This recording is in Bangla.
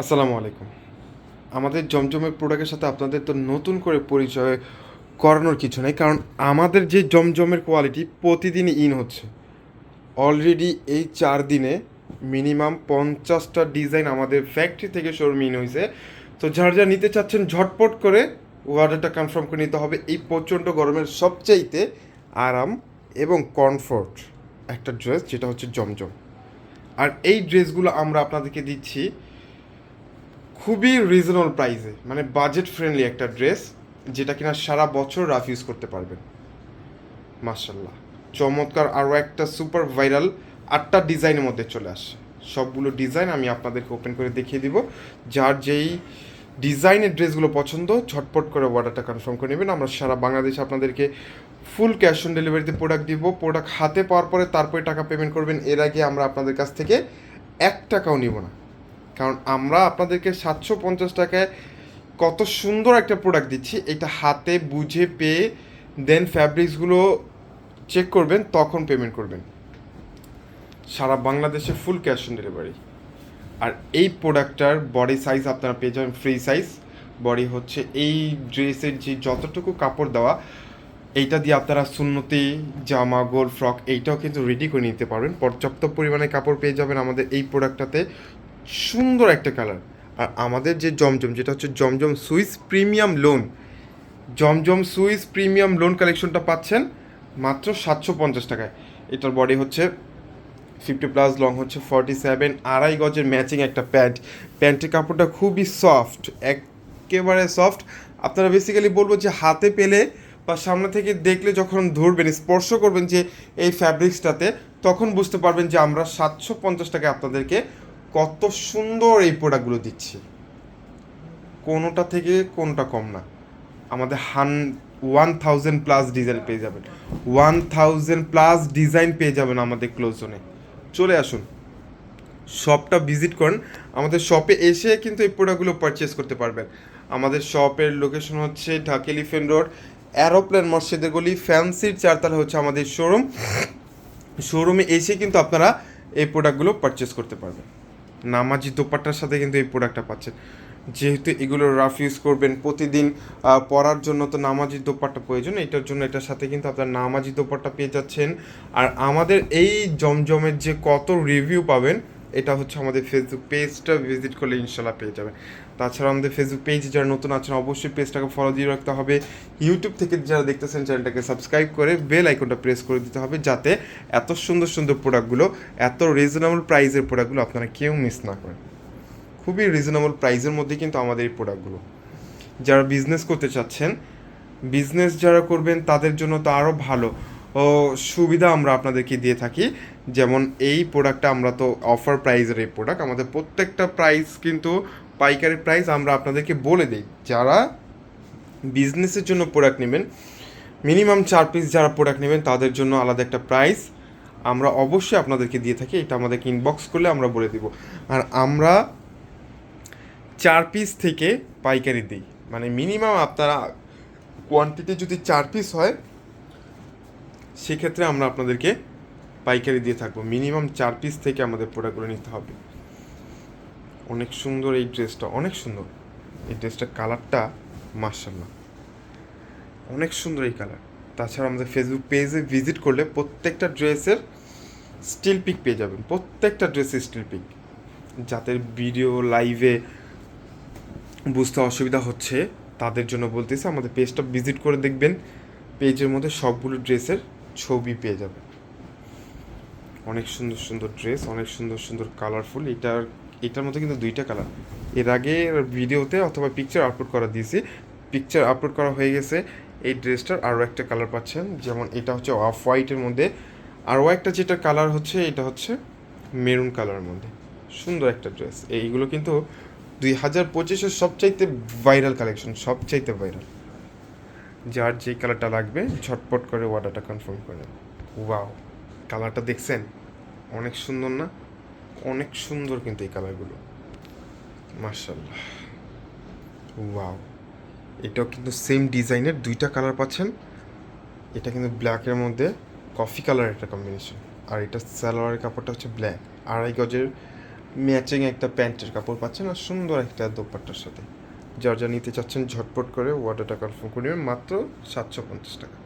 আসসালামু আলাইকুম। আমাদের জমজমের প্রোডাক্টের সাথে আপনাদের তো নতুন করে পরিচয় করানোর কিছু নেই, কারণ আমাদের যে জমজমের কোয়ালিটি প্রতিদিনই ইন হচ্ছে। অলরেডি এই চার দিনে মিনিমাম পঞ্চাশটা ডিজাইন আমাদের ফ্যাক্টরি থেকে শোরুম ইন হয়েছে তো যারা যারা নিতে চাচ্ছেন, ঝটপট করে অর্ডারটা কনফার্ম করে নিতে হবে এই প্রচণ্ড গরমের সবচাইতে আরাম এবং কমফোর্ট একটা ড্রেস যেটা হচ্ছে জমজম। আর এই ড্রেসগুলো আমরা আপনাদেরকে দিচ্ছি খুবই রিজনেবল প্রাইসে মানে বাজেট ফ্রেন্ডলি একটা ড্রেস যেটা কিনা সারা বছর রাফ ইউজ করতে পারবেন। মার্শাল্লাহ চমৎকার আরও একটা সুপার ভাইরাল আটটা ডিজাইনের মধ্যে চলে আসে সবগুলো ডিজাইন আমি আপনাদেরকে ওপেন করে দেখিয়ে দিব। যার যেই ডিজাইনের ড্রেসগুলো পছন্দ ছটপট করে অর্ডারটা কনফার্ম করে নেবেন। আমরা সারা বাংলাদেশে আপনাদেরকে ফুল ক্যাশ অন ডেলিভারিতে প্রোডাক্ট দিব। প্রোডাক্ট হাতে পাওয়ার পরে তারপরে টাকা পেমেন্ট করবেন। এর আগে আমরা আপনাদের কাছ থেকে এক টাকাও নিব না। কারণ আমরা আপনাদেরকে সাতশো পঞ্চাশ টাকায় কত সুন্দর একটা প্রোডাক্ট দিচ্ছি। এটা হাতে বুঝে পেয়ে দেন ফ্যাব্রিক্সগুলো চেক করবেন, তখন পেমেন্ট করবেন। সারা বাংলাদেশে ফুল ক্যাশ অন ডেলিভারি আর এই প্রোডাক্টটার বডি সাইজ আপনারা পেয়ে যাবেন ফ্রি সাইজ বডি হচ্ছে এই ড্রেসের যে যতটুকু কাপড় দেওয়া, এইটা দিয়ে আপনারা সুন্নতি, জামা গোল ফ্রক এইটাও কিন্তু রেডি করে নিতে পারবেন। পর্যাপ্ত পরিমাণে কাপড় পেয়ে যাবেন আমাদের এই প্রোডাক্টটাতে সুন্দর একটা কালার। আর আমাদের যে জমজম, যেটা হচ্ছে Zamzam Swiss premium lawn, Zamzam Swiss premium lawn কালেকশনটা পাচ্ছেন মাত্র সাতশো পঞ্চাশ টাকায়। এটার বডি হচ্ছে ফিফটি প্লাস লং হচ্ছে ফর্টি সেভেন আড়াই গজের ম্যাচিং একটা প্যান্ট। প্যান্টের কাপড়টা খুবই সফট একেবারে সফট আপনারা বেসিক্যালি বলব যে হাতে পেলে বা সামনে থেকে দেখলে যখন ধরবেন, স্পর্শ করবেন যে এই ফ্যাব্রিক্সটাতে তখন বুঝতে পারবেন যে আমরা সাতশো পঞ্চাশ টাকায় আপনাদেরকে কত সুন্দর এই প্রোডাক্টগুলো দিচ্ছি। কোনোটা থেকে কোনটা কম না। আমাদের হান ওয়ান থাউজেন্ড প্লাস ডিজাইন পেয়ে যাবেন। ওয়ান থাউজেন্ড প্লাস ডিজাইন পেয়ে যাবেন আমাদের ক্লোজ জোনে চলে আসুন। শপটা ভিজিট করেন। আমাদের শপে এসে কিন্তু এই প্রোডাক্টগুলো পারচেস করতে পারবেন। আমাদের শপের লোকেশন হচ্ছে ঢাকা এলিফেন্ট রোড অ্যারোপ্লেন মসজিদের গলি ফ্যান্সির চারতলা হচ্ছে আমাদের শোরুম শোরুমে এসে কিন্তু আপনারা এই প্রোডাক্টগুলো পারচেস করতে পারবেন। নামাজি দোপাট্টার সাথে কিন্তু এই প্রোডাক্টটা পাচ্ছেন। যেহেতু এগুলো রাফ ইউজ করবেন প্রতিদিন পরার জন্য তো নামাজি দোপাট্টা প্রয়োজন, এটার জন্য এটার সাথে কিন্তু আপনার নামাজি দোপাট্টা পেয়ে যাচ্ছেন। আর আমাদের এই জমজমের যে কত রিভিউ পাবেন এটা হচ্ছে আমাদের ফেসবুক পেজটা ভিজিট করলে ইনশাল্লাহ পেয়ে যাবেন। তাছাড়া আমাদের ফেসবুক পেজ যারা নতুন আছেন, অবশ্যই পেজটাকে ফলো দিয়ে রাখতে হবে। ইউটিউব থেকে যারা দেখতেছেন চ্যানেলটাকে সাবস্ক্রাইব করে বেল আইকনটা প্রেস করে দিতে হবে, যাতে এত সুন্দর সুন্দর প্রোডাক্টগুলো এত রিজনেবল প্রাইসের প্রোডাক্টগুলো আপনারা কেউ মিস না করেন। খুবই রিজনেবল প্রাইসের মধ্যে কিন্তু আমাদের এই প্রোডাক্টগুলো যারা বিজনেস করতে চাচ্ছেন বিজনেস যারা করবেন, তাদের জন্য তো আরও ভালো। ও সুবিধা আমরা আপনাদেরকে দিয়ে থাকি। যেমন এই প্রোডাক্টটা আমরা তো অফার প্রাইসের এই প্রোডাক্ট আমাদের প্রত্যেকটা প্রাইস কিন্তু পাইকারি প্রাইস আমরা আপনাদেরকে বলে দিই। যারা বিজনেসের জন্য প্রোডাক্ট নেবেন মিনিমাম চার পিস যারা প্রোডাক্ট নেবেন, তাদের জন্য আলাদা একটা প্রাইস আমরা অবশ্যই আপনাদেরকে দিয়ে থাকি। এটা আমাদেরকে ইনবক্স করলে আমরা বলে দিব। আর আমরা চার পিস থেকে পাইকারি দিই। মানে মিনিমাম আপনারা কোয়ান্টিটি যদি চার পিস হয় সেক্ষেত্রে আমরা আপনাদেরকে পাইকারি দিয়ে থাকব। মিনিমাম চার পিস থেকে আমাদের প্রোডাক্টগুলো নিতে হবে। অনেক সুন্দর এই ড্রেসটা অনেক সুন্দর। এই ড্রেসটার কালারটা মার্শাল্লাহ অনেক সুন্দর এই কালার তাছাড়া আমাদের ফেসবুক পেজে ভিজিট করলে প্রত্যেকটা ড্রেসের স্টিল পিক পেয়ে যাবেন। প্রত্যেকটা ড্রেসের স্টিল পিক যাদের ভিডিও লাইভে বুঝতে অসুবিধা হচ্ছে, তাদের জন্য বলতেছি, আমাদের পেজটা ভিজিট করে দেখবেন। পেজের মধ্যে সবগুলো ড্রেসের ছবি পেয়ে যাবেন অনেক সুন্দর সুন্দর ড্রেস অনেক সুন্দর সুন্দর কালারফুল এটার এটার মধ্যে কিন্তু দুইটা কালারের আগে ভিডিওতে অথবা পিকচার আপলোড করা দিয়েছি। পিকচার আপলোড করা হয়ে গেছে। এই ড্রেসটার আরও একটা কালার পাচ্ছেন। যেমন এটা হচ্ছে অফ হোয়াইটের মধ্যে। আরও একটা যেটা কালার হচ্ছে, এটা হচ্ছে মেরুন কালারের মধ্যে। সুন্দর একটা ড্রেস এইগুলো কিন্তু দুই হাজার পঁচিশের সবচাইতে ভাইরাল কালেকশন সবচাইতে ভাইরাল যার যে কালারটা লাগবে, ঝটপট করে অর্ডারটা কনফার্ম করে ওয়াও কালারটা দেখছেন? অনেক সুন্দর না? অনেক সুন্দর কিন্তু এই কালারগুলো মার্শাল্লাহ ওয়াও এটাও কিন্তু সেম ডিজাইনের দুইটা কালার পাচ্ছেন। এটা কিন্তু ব্ল্যাকের মধ্যে কফি কালার একটা কম্বিনেশন আর এটা সালোয়ারের কাপড়টা হচ্ছে ব্ল্যাক আড়াই গজের ম্যাচিং একটা প্যান্টের কাপড় পাচ্ছেন আর সুন্দর একটা দোপাট্টার সাথে। যার যা নিতে চাচ্ছেন ঝটপট করে ওয়াটার কনফার্ম করে নেবেন মাত্র সাতশো পঞ্চাশ টাকা।